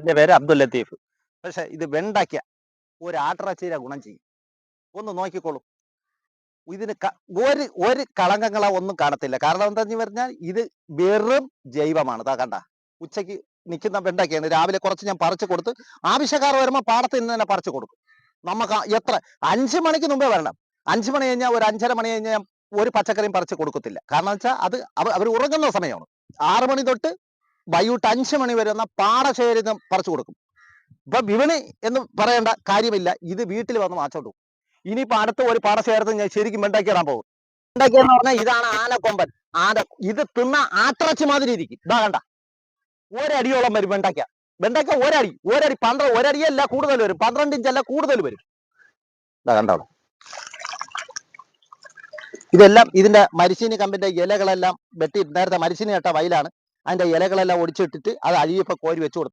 എന്റെ പേര് അബ്ദുൽ ലത്തീഫ്. പക്ഷെ ഇത് വെണ്ടയ്ക്ക ഒരു ആട്ടിറച്ചിയുടെ ഗുണം ചെയ്യും. ഒന്ന് നോക്കിക്കോളൂ. ഇതിന് ഒരു ഒരു കളങ്കങ്ങളോ ഒന്നും കാണത്തില്ല. കാരണം എന്താണെന്ന് പറഞ്ഞാൽ ഇത് വെറും ജൈവമാണ്. ഇതാ കണ്ട. ഉച്ചയ്ക്ക് നിൽക്കുന്ന വെണ്ടയ്ക്കയാണ് രാവിലെ കുറച്ച് ഞാൻ പറിച്ചു കൊടുത്ത് ആവശ്യക്കാർ വരുമ്പോൾ പാടത്ത് നിന്ന് തന്നെ പറിച്ചു കൊടുക്കും. നമുക്ക് എത്ര അഞ്ചു മണിക്ക് മുമ്പേ വരണം. അഞ്ചു മണി കഴിഞ്ഞാൽ ഒരു അഞ്ചര മണി കഴിഞ്ഞാൽ ഒരു പച്ചക്കറിയും പറിച്ചു കൊടുക്കത്തില്ല. കാരണം വെച്ചാൽ അത് അവർ ഉറങ്ങുന്ന സമയമാണ്. ആറു മണി തൊട്ട് വൈകിട്ട് അഞ്ചു മണി വരെ എന്ന പാടശേരി പറിച്ചു കൊടുക്കും. ഇപ്പൊ വിപണി എന്ന് പറയേണ്ട കാര്യമില്ല. ഇത് വീട്ടിൽ വന്ന് മാച്ചോട്ടു ഇനിയിപ്പോ അടുത്ത ഒരു പാടശേരത്ത് ഞാൻ ശരിക്കും മെണ്ടാക്കിയിടാൻ പോകും. മെണ്ടാക്കിയെന്ന് എന്ന് പറഞ്ഞാൽ ഇതാണ് ആനക്കൊമ്പൻ. ആന ഇത് തിന്ന ആട്ടിറച്ചി മാതിരി ഇരിക്കും. ഇതാ കണ്ട. ഒരടിയോളം വരും വെണ്ടയ്ക്ക. വെണ്ടയ്ക്ക ഒരടി ഒരടി പന്ത്രണ്ട് ഒരടിയല്ല കൂടുതൽ വരും. പന്ത്രണ്ട് ഇഞ്ചല്ല കൂടുതൽ വരും. ഇതാ കണ്ടോ? ഇതെല്ലാം ഇതിന്റെ മരിച്ചീനി കമ്പിന്റെ ഇലകളെല്ലാം വെട്ടി നേരത്തെ മരിച്ചീനി നട്ട വയലാണ്. അതിന്റെ ഇലകളെല്ലാം ഒടിച്ചിട്ടിട്ട് അത് അഴിയപ്പോ കോരി വെച്ച് കൊടുത്തു.